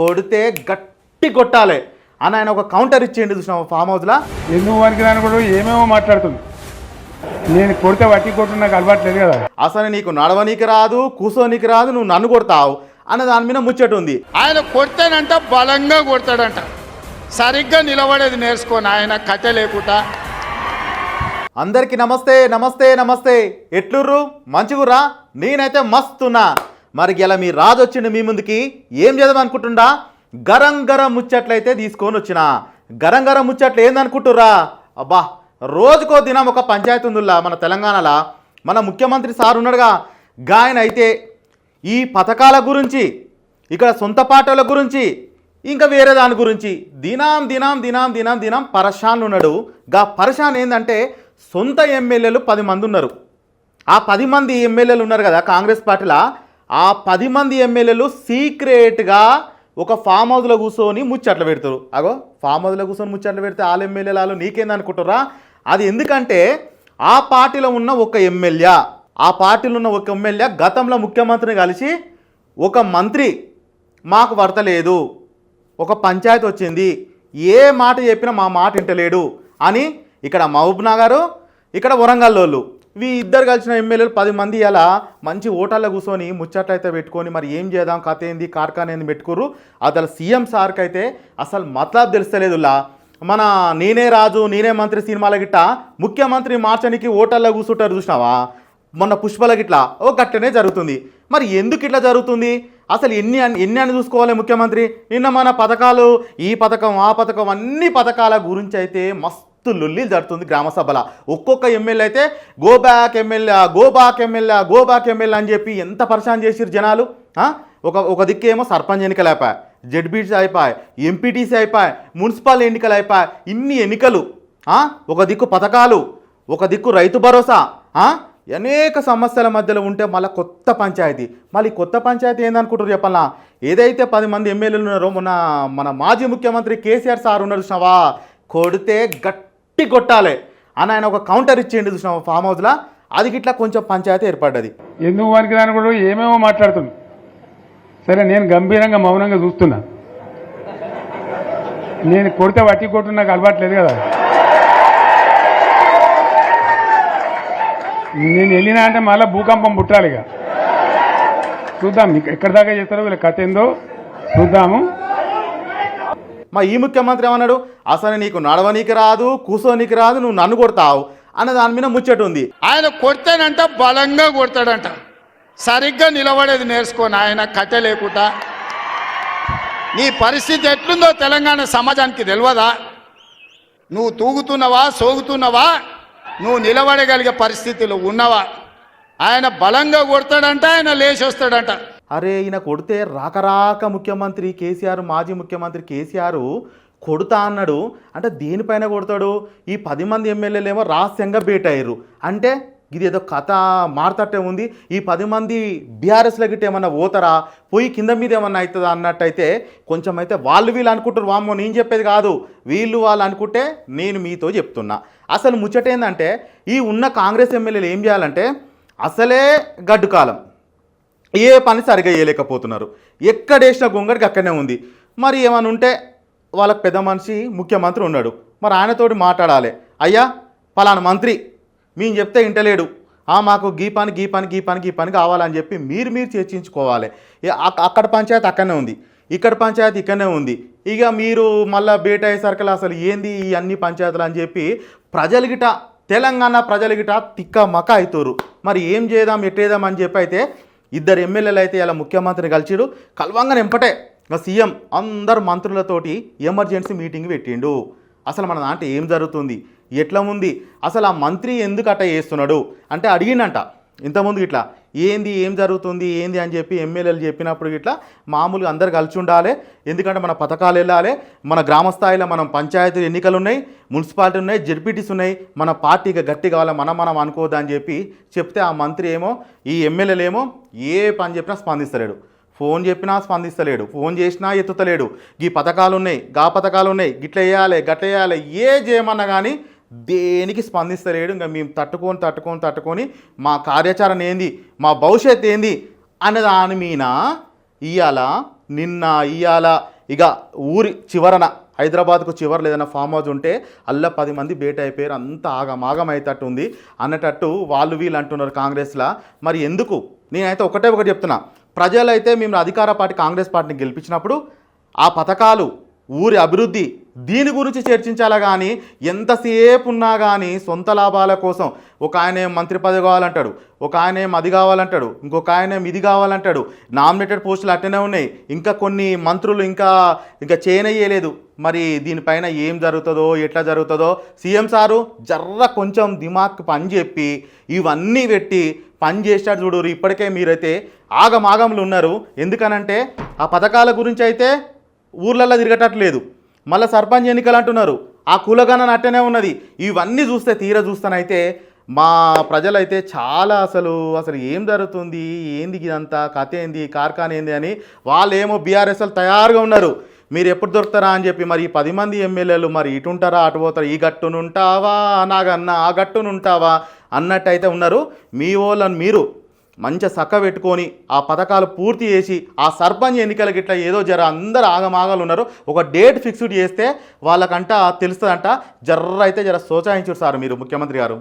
కొడితే గట్టి కొట్టాలి అని ఆయన ఒక కౌంటర్ ఇచ్చేయండి చూసినావు ఫామ్ హౌస్లో ఎందుకు వానికి దాని కూడా ఏమేమో మాట్లాడుతుంది. నేను కొడితే వట్టి కొట్టు నాకు అలవాట్లేదు కదా. అసలు నీకు నడవనీకి రాదు కూసోనీకి రాదు నువ్వు నన్ను కొడతావు అన్న దాని మీద ముచ్చట ఉంది. ఆయన కొడితేనంట బలంగా కొడతాడంట. సరిగ్గా నిలబడేది నేర్చుకోని ఆయన కథ లేకుండా. అందరికీ నమస్తే నమస్తే నమస్తే. ఎట్లుర్రు? మంచిగుర్రా? నేనైతే మస్తున్నా. మరి ఇలా మీ రాజు వచ్చిండు మీ ముందుకి. ఏం చేద్దామనుకుంటుండా గరం గరం ముచ్చట్లయితే తీసుకొని వచ్చిన. గరం గరం ముచ్చట్లు ఏందనుకుంటుర్రా అబ్బా రోజుకో దినం ఒక పంచాయతీ ఉందిలా మన తెలంగాణలో. మన ముఖ్యమంత్రి సార్ ఉన్నాడుగా. గాయన అయితే ఈ పథకాల గురించి ఇక్కడ సొంత పాటల గురించి ఇంకా వేరే దాని గురించి దినాం దినాం దినాం దినాం దినాం పరశాన్ ఉన్నాడు. గా పరశాన్ ఏంటంటే సొంత ఎమ్మెల్యేలు పది మంది ఉన్నారు. ఆ పది మంది ఎమ్మెల్యేలు ఉన్నారు కదా కాంగ్రెస్ పార్టీలో. ఆ పది మంది ఎమ్మెల్యేలు సీక్రెట్గా ఒక ఫామ్ హౌస్లో కూర్చొని ముచ్చట్లు పెడతారు. అగో ఫామ్ హౌస్లో కూర్చొని ముచ్చట్లు పెడితే వాళ్ళ ఎమ్మెల్యేలు వాళ్ళు నీకేందనుకుంటారా అది ఎందుకంటే ఆ పార్టీలో ఉన్న ఒక ఎమ్మెల్యే ఆ పార్టీలో ఉన్న ఒక ఎమ్మెల్యే గతంలో ముఖ్యమంత్రిని కలిసి ఒక మంత్రి మాకు వర్తలేదు ఒక పంచాయతీ వచ్చింది ఏ మాట చెప్పినా మా మాట వింటలేడు అని ఇక్కడ మహబూబ్ నగర్ ఇక్కడ వరంగల్లోళ్ళు వీ ఇద్దరు కలిసిన ఎమ్మెల్యేలు పది మంది అలా మంచి ఓటాల్లో కూర్చొని ముచ్చట్లయితే పెట్టుకొని మరి ఏం చేద్దాం కథ ఏంది కార్ఖాన ఏంది పెట్టుకోరు. అసలు సీఎం సార్కి అయితే అసలు మతలాబ్ తెలుస్తలేదులా. మన నేనే రాజు నేనే మంత్రి సినిమాల గిట్ట ముఖ్యమంత్రి మార్చనికి ఓటర్లో కూర్చుంటారు చూసినావా? మొన్న పుష్పల గిట్ల. ఓ గట్టనే జరుగుతుంది. మరి ఎందుకు ఇట్లా జరుగుతుంది? అసలు ఎన్ని అని- ఎన్ని అని చూసుకోవాలి ముఖ్యమంత్రి? నిన్న మన పథకాలు ఈ పథకం ఆ పథకం అన్ని పథకాల గురించి అయితే మస్తు లొల్లీలు జరుగుతుంది గ్రామ సభల. ఒక్కొక్క ఎమ్మెల్యే అయితే go back MLA go back MLA go back MLA అని చెప్పి ఎంత పరిశాన్ చేసిరు జనాలు ఒక ఒక దిక్కేమో సర్పంచ్ ఎన్నికలు అయిపోయాయి జడ్బీసీ అయిపోయాయి ఎంపీటీసీ అయిపోయాయి మున్సిపల్ ఎన్నికలు అయిపోయాయి ఇన్ని ఎన్నికలు ఒక దిక్కు పథకాలు ఒక దిక్కు రైతు భరోసా అనేక సమస్యల మధ్యలో ఉంటే మళ్ళీ కొత్త పంచాయతీ. మళ్ళీ కొత్త పంచాయతీ ఏందనుకుంటారు చెప్పాలా ఏదైతే పది మంది ఎమ్మెల్యేలు ఉన్నారో మొన్న మన మాజీ ముఖ్యమంత్రి కేసీఆర్ సార్ ఉన్నారు చూసినావా? కొడితే గట్టి కొట్టాలి అని ఆయన ఒక కౌంటర్ ఇచ్చేయండి చూసిన ఫామ్ హౌస్లో అది గిట్లా కొంచెం పంచాయతీ ఏర్పడ్డది. ఎందుకు వానికి దాని కూడా ఏమేమో మాట్లాడుతుంది? సరే నేను గంభీరంగా మౌనంగా చూస్తున్నా. నేను కొడితే వట్టి కొట్టు నాకు అలవాట్లేదు కదా. నేను వెళ్ళినా అంటే మళ్ళీ భూకంపం పుట్టాలి ఇక చూద్దాం ఎక్కడి దాకా చేస్తారో వీళ్ళ కథ ఏందో చూద్దాము. మా ఈ ముఖ్యమంత్రి ఏమన్నాడు? అసలు నీకు నడవనీకి రాదు కూసోనీకి రాదు నువ్వు నన్ను కొడతావు అన్న దాని మీద ముచ్చట ఉంది. ఆయన కొడితేనంట బలంగా కొడతాడంట. సరిగ్గా నిలబడేది నేర్చుకోని ఆయన కథ లేకుండా. నీ పరిస్థితి ఎట్లుందో తెలంగాణ సమాజానికి తెలియదా? నువ్వు తూగుతున్నావా సోగుతున్నావా? నువ్వు నిలబడగలిగే పరిస్థితిలో ఉన్నవా? ఆయన బలంగా కొడతాడంట ఆయన లేచి వస్తాడంట. అరే ఈయన కొడితే రాకరాక ముఖ్యమంత్రి కేసీఆర్ మాజీ ముఖ్యమంత్రి కేసీఆర్ కొడుతా అన్నాడు. అంటే దేనిపైన కొడతాడు? ఈ పది మంది ఎమ్మెల్యేలు ఏమో రహస్యంగా బేట్ అయ్యారు. అంటే ఇది ఏదో కథ మారుతట్టే ఉంది. ఈ పది మంది బీఆర్ఎస్ల గిట్ట ఏమన్నా పోతారా? పోయి కింద మీద ఏమన్నా అవుతుందా అన్నట్టయితే కొంచెం అయితే వాళ్ళు వీళ్ళు అనుకుంటారు వామ్మో నేను చెప్పేది కాదు. వీళ్ళు వాళ్ళు అనుకుంటే నేను మీతో చెప్తున్నా. అసలు ముచ్చట ఏంటంటే ఈ ఉన్న కాంగ్రెస్ ఎమ్మెల్యేలు ఏం చేయాలంటే అసలే గడ్డు కాలం ఏ పని సరిగా చేయలేకపోతున్నారు. ఎక్కడేసిన గొంగడికి అక్కడనే ఉంది. మరి ఏమని ఉంటే వాళ్ళకి పెద్ద మనిషి ముఖ్యమంత్రి ఉన్నాడు. మరి ఆయనతోటి మాట్లాడాలి. అయ్యా పలానా మంత్రి మేము చెప్తే ఇంటలేడు. ఆ మాకు గీ పని గీ పని గీ పని గీ పని కావాలని చెప్పి మీరు మీరు చర్చించుకోవాలి. అక్కడ పంచాయతీ అక్కడనే ఉంది. ఇక్కడ పంచాయతీ ఇక్కడనే ఉంది. ఇక మీరు మళ్ళీ బేట అయ్యేసరికి అసలు ఏంది ఈ అన్ని పంచాయతీలు అని చెప్పి ప్రజలు తెలంగాణ ప్రజలు గిట తిక్క మక అవుతారు మరి ఏం చేద్దాం ఎట్టేద్దాం అని చెప్పి అయితే ఇద్దరు ఎమ్మెల్యేలు అయితే ఇలా ముఖ్యమంత్రిని కలిసిడు కలవంగానే ఎంపటే సీఎం అందరు మంత్రులతోటి ఎమర్జెన్సీ మీటింగ్ పెట్టిండు. అసలు మన దాంట్లో ఏం జరుగుతుంది? ఎట్లా ఉంది? అసలు ఆ మంత్రి ఎందుకు అట్ట చేస్తున్నాడు? అంటే అడిగిండంట. ఇంతకుముందు ఇట్లా ఏంది ఏం జరుగుతుంది ఏంది అని చెప్పి ఎమ్మెల్యేలు చెప్పినప్పుడు ఇట్లా మామూలుగా అందరు కలిసి ఉండాలి. ఎందుకంటే మన పథకాలు వెళ్ళాలి. మన గ్రామ స్థాయిలో మనం పంచాయతీ ఎన్నికలు ఉన్నాయి మున్సిపాలిటీ ఉన్నాయి జెడ్పీటీస్ ఉన్నాయి. మన పార్టీకి గట్టి కావాలి మనం మనం అనుకోవద్దు అని చెప్పి చెప్తే ఆ మంత్రి ఏమో ఈ ఎమ్మెల్యేలు ఏమో ఏ పని చెప్పినా స్పందిస్తలేడు. ఫోన్ చెప్పినా స్పందిస్తలేడు. ఫోన్ చేసినా ఎత్తుతలేడు. ఈ పథకాలు ఉన్నాయి గా పథకాలు ఉన్నాయి గిట్ల వేయాలి గట్ల వేయాలి ఏ చేయమన్నా కానీ దేనికి స్పందిస్తలేడు? ఇంకా మేము తట్టుకొని తట్టుకొని తట్టుకొని మా కార్యాచరణ ఏంది? మా భవిష్యత్ ఏంది? అనే దాని మీద ఇవాళ నిన్న ఇయ్యాల? ఇక ఊరి చివరన హైదరాబాద్కు చివరలో ఏదైనా ఫామ్ హౌస్ ఉంటే అల్ల పది మంది బేట అయిపోయారు. అంత ఆగమాగం అయ్యేటట్టు ఉంది అన్నటట్టు వాళ్ళు వీళ్ళు అంటున్నారు కాంగ్రెస్లో. మరి ఎందుకు? నేనైతే ఒకటే ఒకటి చెప్తున్నా. ప్రజలైతే మేము అధికార పార్టీ కాంగ్రెస్ పార్టీని గెలిపించినప్పుడు ఆ పథకాలు ఊరి అభివృద్ధి దీని గురించి చర్చించాలా కానీ ఎంతసేపు ఉన్నా కానీ సొంత లాభాల కోసం ఒక ఆయన మంత్రి పదవి కావాలంటాడు ఒక ఆయన అది కావాలంటాడు ఇంకొక ఆయన ఇది కావాలంటాడు నామినేటెడ్ పోస్టులు అట్టనే ఉన్నాయి ఇంకా కొన్ని మంత్రులు ఇంకా ఇంకా చేయనయ్యలేదు మరి దీనిపైన ఏం జరుగుతుందో ఎట్లా జరుగుతుందో సీఎం సారు జర్ర కొంచెం దిమాక్ పని చెప్పి ఇవన్నీ పెట్టి పని చేసినట్టు చూడరు ఇప్పటికే మీరైతే ఆగమాగంలో ఉన్నారు. ఎందుకనంటే ఆ పథకాల గురించి అయితే ఊర్లలో తిరగటట్లేదు. మళ్ళీ సర్పంచ్ ఎన్నికలు అంటున్నారు. ఆ కులగణన అట్టనే ఉన్నది. ఇవన్నీ చూస్తే తీర చూస్తానైతే మా ప్రజలైతే చాలా అసలు అసలు ఏం జరుగుతుంది? ఏంది ఇదంతా? కథ ఏంది? కార్ఖాన ఏంది? అని వాళ్ళు ఏమో బీఆర్ఎస్ఎల్ తయారుగా ఉన్నారు. మీరు ఎప్పుడు దొరుకుతారా అని చెప్పి మరి ఈ పది మంది ఎమ్మెల్యేలు మరి ఇటు ఉంటారా అటు పోతారా? ఈ గట్టునుంటావా? నాగన్న ఆ గట్టునుంటావా? అన్నట్టయితే ఉన్నారు. మీ వాళ్ళని మీరు మంచిగా చక్క పెట్టుకొని ఆ పథకాలు పూర్తి చేసి ఆ సర్పంచ్ ఎన్నికలకి ఇట్లా ఏదో జర అందరు ఆగమాగాలు ఉన్నారు. ఒక డేట్ ఫిక్స్డ్ చేస్తే వాళ్ళకంట తెలుస్తుందంట. జర్ర అయితే జర సోచాయించారు సార్ మీరు ముఖ్యమంత్రి గారు.